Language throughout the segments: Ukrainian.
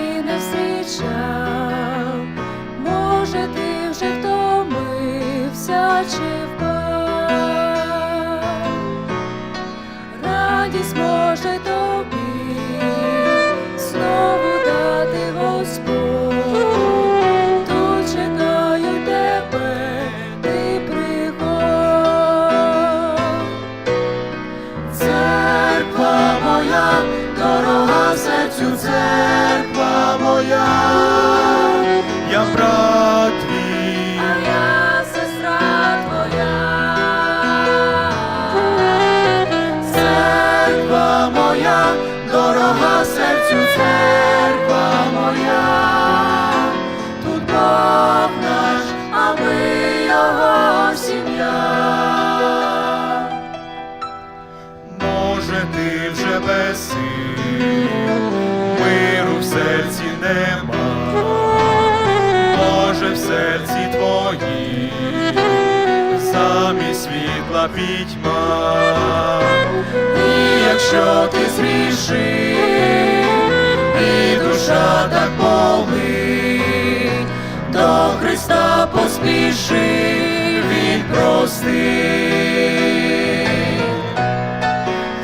всі не зустрічав, може, ти вже втомився чи впав, радість може тобі знову дати Господь, тут тебе, ти приходь. Церква моя, дорога серцю, церква моя, я брат твій, А я сестра твоя, церква моя, дорога серцю, церква моя, тут Бог наш, а ми його сім'я. Може, ти вже без сил, нема, може в серці твоїй замість світла пітьма, і якщо ти зрішив, і душа так болить, до Христа поспіши, Він простить.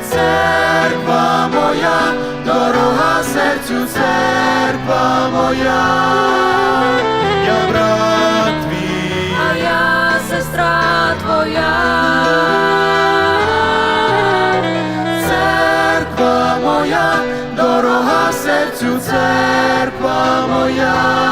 Церква моя, дорога серцю, церква моя, я брат твій, а я сестра твоя, церква моя, дорога серцю, церква моя,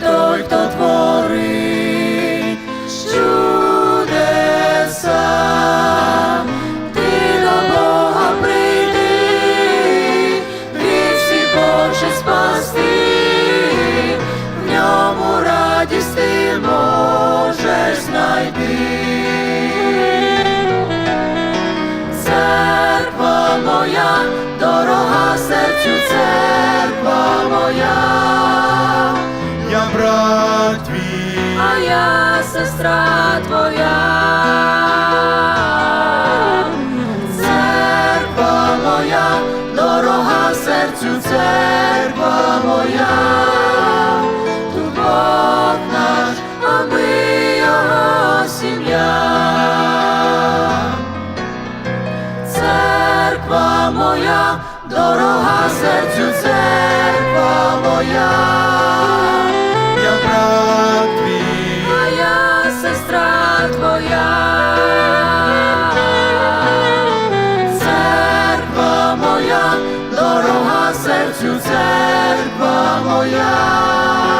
той, хто творить сестра твоя, церква моя, дорога серцю, церква моя, дорога серцю, церква моя, дорога серцю церква моя.